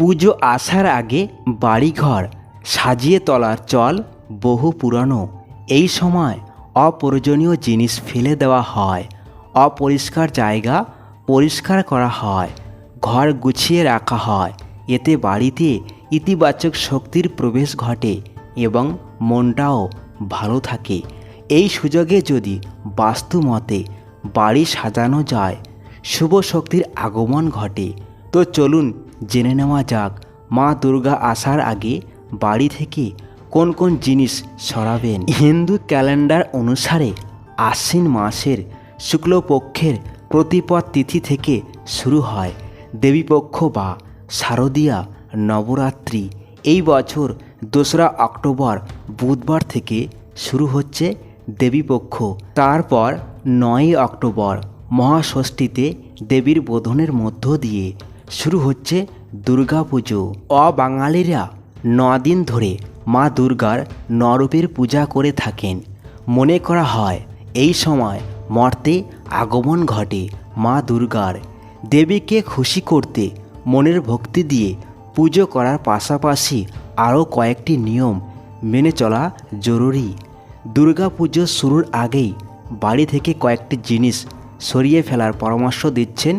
পুজো আসার আগে বাড়িঘর সাজিয়ে তোলার চল বহু পুরানো। এই সময় অপ্রয়োজনীয় জিনিস ফেলে দেওয়া হয়, অপরিষ্কার জায়গা পরিষ্কার করা হয়, ঘর গুছিয়ে রাখা হয়। এতে বাড়িতে ইতিবাচক শক্তির প্রবেশ ঘটে এবং মনটাও ভালো থাকে। এই সুযোগে যদি বাস্তু মতে বাড়ি সাজানো যায়, শুভ শক্তির আগমন ঘটে। তো চলুন জেনে নেওয়া যাক, মা দুর্গা আসার আগে বাড়ি থেকে কোন কোন জিনিস সরাবেন। হিন্দু ক্যালেন্ডার অনুসারে আশ্বিন মাসের শুক্লপক্ষের প্রতিপদ তিথি থেকে শুরু হয়, দেবীপক্ষ বা শারদীয়া নবরাত্রি। এই বছর দোসরা অক্টোবর বুধবার থেকে শুরু হচ্ছে দেবীপক্ষ। তারপর নয়ই অক্টোবর মহাষষ্ঠীতে দেবীর বোধনের মধ্য দিয়ে শুরু হচ্ছে দুর্গাপুজো। অবাঙালিরা দিন ধরে মা দুর্গার নরূপের পূজা করে থাকেন। মনে করা হয়, এই সময় মর্তে আগমন ঘটে মা দুর্গার। দেবীকে খুশি করতে মনের ভক্তি দিয়ে পুজো করার পাশাপাশি আরও কয়েকটি নিয়ম মেনে চলা জরুরি। দুর্গা পুজো শুরুর আগেই বাড়ি থেকে কয়েকটি জিনিস সরিয়ে ফেলার পরামর্শ দিচ্ছেন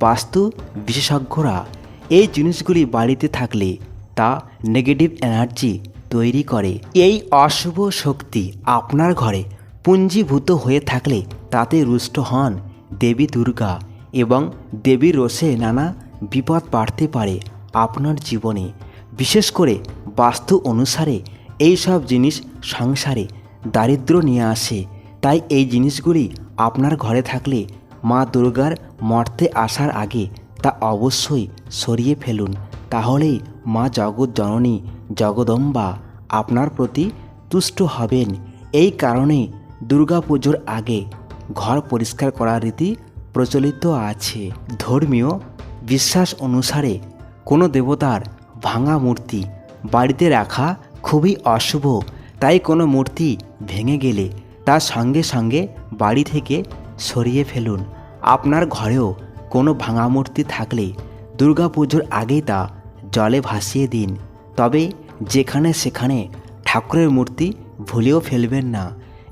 বাস্তু বিশেষজ্ঞরা এই জিনিসগুলি বাড়িতে থাকলে তা নেগেটিভ এনার্জি তৈরি করে। এই অশুভ শক্তি আপনার ঘরে পুঞ্জীভূত হয়ে থাকলে তাতে রুষ্ট হন দেবী দুর্গা এবং দেবীর রোষে নানা বিপদ বাড়তে পারে আপনার জীবনে। বিশেষ করে বাস্তু অনুসারে এই সব জিনিস সংসারে দারিদ্র নিয়ে আসে, তাই এই জিনিসগুলি আপনার ঘরে থাকলে মা দুর্গার মর্তে আসার আগে তা অবশ্যই সরিয়ে ফেলুন। তাহলেই মা জগৎ জননী জগদম্বা আপনার প্রতি তুষ্ট হবেন। এই কারণে দুর্গাপুজোর আগে ঘর পরিষ্কার করার রীতি প্রচলিত আছে। ধর্মীয় বিশ্বাস অনুসারে কোনো দেবতার ভাঙা মূর্তি বাড়িতে রাখা খুবই অশুভ, তাই কোনো মূর্তি ভেঙে গেলে তার সঙ্গে সঙ্গে বাড়ি থেকে সরিয়ে ফেলুন। আপনার ঘরেও কোনো ভাঙা মূর্তি থাকলে দুর্গাপুজোর আগেই তা জলে ভাসিয়ে দিন। তবে যেখানে সেখানে ঠাকুরের মূর্তি ভুলেও ফেলবেন না।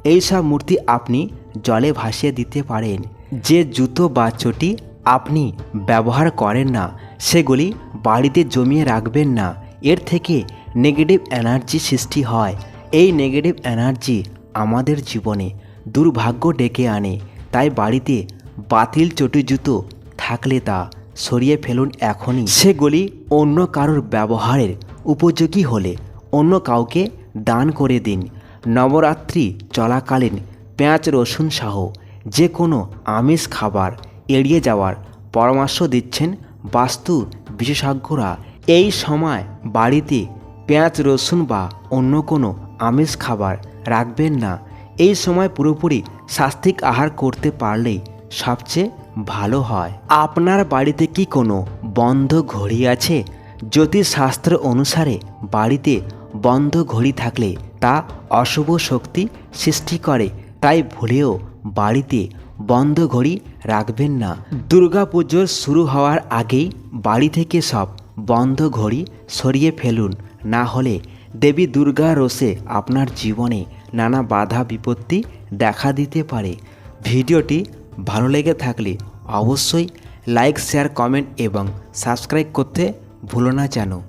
এই সব মূর্তি আপনি জলে ভাসিয়ে দিতে পারেন। যে জুতো বা চটি আপনি ব্যবহার করেন না, সেগুলি বাড়িতে জমিয়ে রাখবেন না। এর থেকে নেগেটিভ এনার্জি সৃষ্টি হয়। এই নেগেটিভ এনার্জি আমাদের জীবনে দুর্ভাগ্য ডেকে আনে। তাই বাড়িতে বাতিল চটি জুতো থাকলে তা সরিয়ে ফেলুন এখনই। সেগুলি অন্য কারোর ব্যবহারের উপযোগী হলে অন্য কাউকে দান করে দিন। নবরাত্রি চলাকালীন পেঁয়াজ, রসুন সহ যে কোনো আমিষ খাবার এড়িয়ে যাওয়ার পরামর্শ দিচ্ছেন বাস্তু বিশেষজ্ঞরা। এই সময় বাড়িতে পেঁয়াজ, রসুন বা অন্য কোনো আমিষ খাবার রাখবেন না। এই সময় পুরোপুরি স্বাস্থ্যিক আহার করতে পারলেই সবচেয়ে ভালো হয়। আপনার বাড়িতে কি কোনো বন্ধ ঘড়ি আছে? জ্যোতিষশাস্ত্র অনুসারে বাড়িতে বন্ধ ঘড়ি থাকলে তা অশুভ শক্তি সৃষ্টি করে। তাই ভুলেও বাড়িতে বন্ধ ঘড়ি রাখবেন না। দুর্গাপুজোর শুরু হওয়ার আগেই বাড়ি থেকে সব বন্ধ ঘড়ি সরিয়ে ফেলুন। না হলে দেবী দুর্গা রোষে আপনার জীবনে নানা বাধা বিপত্তি দেখা দিতে পারে। ভিডিওটি ভালো লেগে থাকলে অবশ্যই লাইক, শেয়ার, কমেন্ট এবং সাবস্ক্রাইব করতে ভুলো না যেন